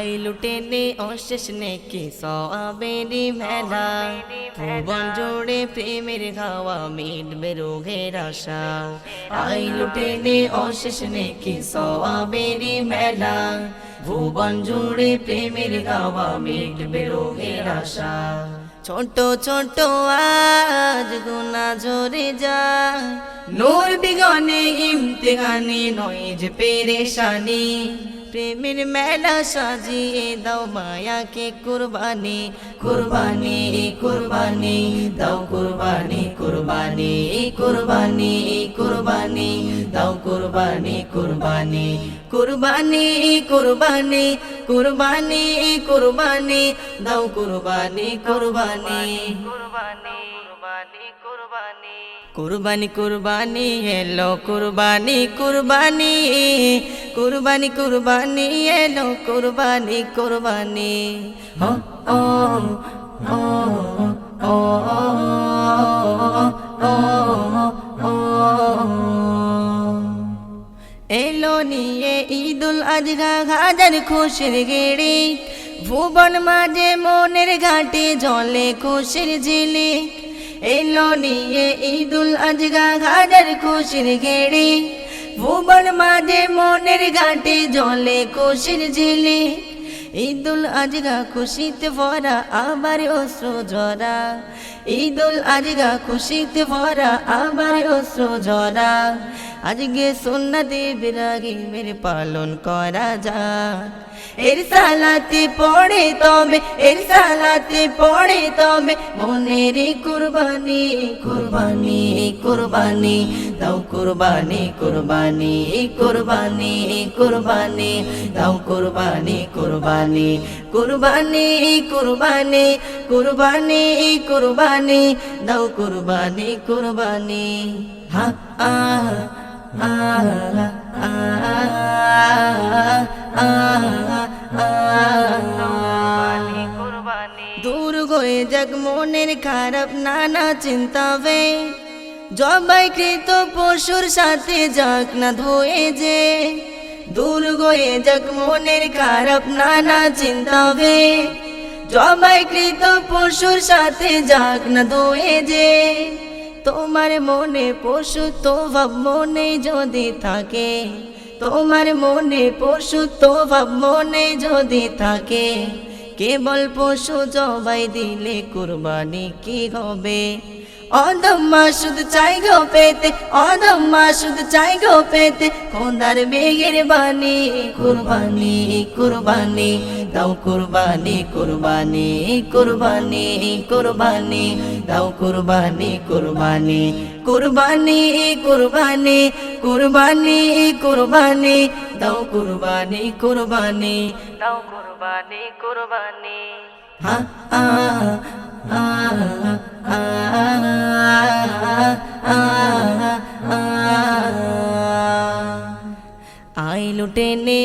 I লুটেনে অশেষ নেকি সবেরি মেলা ভুবন জোড়ে প্রেমের খাওয়া মিটবে রোগের আশা আই লুটেনে অশেষ নেকি সবেরি মেলা ভুবন জুড়ে প্রেমের গাওয়া মিটবে রোগের আশা ছোট ছোট আজ গুনা জোরে যায় নূর বিগনে ইমতিহানি নয় যে পেরেশানি প্রেমের মেলা সাজিয়ে দাও মায়াকে কুরবানি। কুরবানি কুরবানি, দাও কুরবানি কুরবানি কুরবানি কুরবানি, দাও কুরবানি কুরবানি। কুরবানি কুরবানি কুরবানি কুরবানি, দাও কুরবানি কুরবানি। কুরবানি কুরবানি কুরবানি। এলো কুরবানি কুরবানি। কুরবানি কুরবানি, এলো কুরবানি কুরবানি। ও ও ও ও এলো নিয়ে ঈদুল আজহা হাজার খুশির গেড়ে ভুবন মাঝে মনের ঘাটে জলে খুশির ঝিলি এলো নিয়ে ঈদুল আজগা ঘাটের খুশির গেড়ে ভুবন মাঝে মনের ঘাটে জলে খুশির ঝিলি। ঈদুল আজগা খুশিতে ভরা আবার অস্ত্র জরা। ঈদুল আজগা খুশিতে ভরা আবার অস্ত্র জরা। আজকে সুন্নতে বিরাগী মেরে পালন করা যায় এর সালাতে পড়ে তবে এর সালাতে পড়ে তবে, মনের কুরবানি কুরবানি কুরবানি। দাও কুরবানি কুরবানি কুরবানি কুরবানি দাও কুরবানি কুরবানি কুরবানি কুরবানি কুরবানি কুরবানি দাও কুরবানি কুরবানি দূর হয়ে যাক খারাপ নানা চিন্তা বে জবাই কৃত পশুর সাথে যাক না ধোয়ে যে, দূর হয়ে যাক মনের খারাপ নানা চিন্তা বে জবাই কৃত পশুর সাথে যাক না ধোয়ে যে, তোমার মনে পশু তো ভাব মনে যদি থাকে। তোমার মনে পশু তো ভাব মনে যদি থাকে। কেবল পশু জবাই দিলে কুরবানি কি হবে? অদম মাসুদ চাই গো পেতে অদম মাসুদ চাই গো পেতে। খোদার বেগের বাণী কুরবানি কুরবানি। দাও কুরবানি কুরবানি কুরবানি কুরবানি। দাও কুরবানি কুরবানি। কুরবানি কুরবানি কুরবানি কুরবানি। দাও কুরবানি কুরবানি। দাও কুরবানি কুরবানি। হা আ আ আ।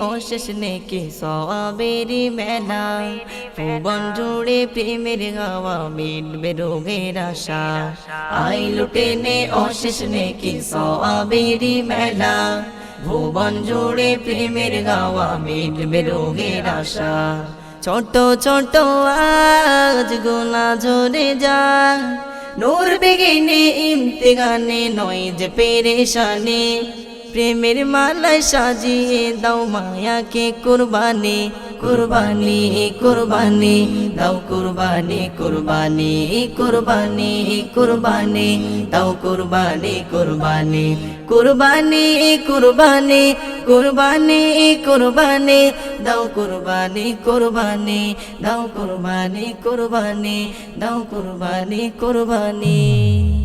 অশেষ নেকে সবেরি মেলা। ভুবন জুড়ে প্রেমের গাওয়া মিটবে রোগের আশা। আই লুটে নে অশেষ নেকে সবেরি মেলা। ভুবন জুড়ে প্রেমের গাওয়া মিটবে রোগের আশা। ছোট ছোট আজ গোনা ঝরে যায় নূর বেগিনে ইমতিগানে নয় যে পেরেশানি। প্রেমের মালায় সাজিয়ে দাও মায়াকে কুরবানি কুরবানি কুরবানি। দাও কুরবানি কুরবানি কুরবানি কুরবানি। দাও কুরবানি কুরবানি। কুরবানি কুরবানি কুরবানি কুরবানি। দাও কুরবানি কুরবানি। দাও কুরবানি কুরবানি। দাও কুরবানি কুরবানি।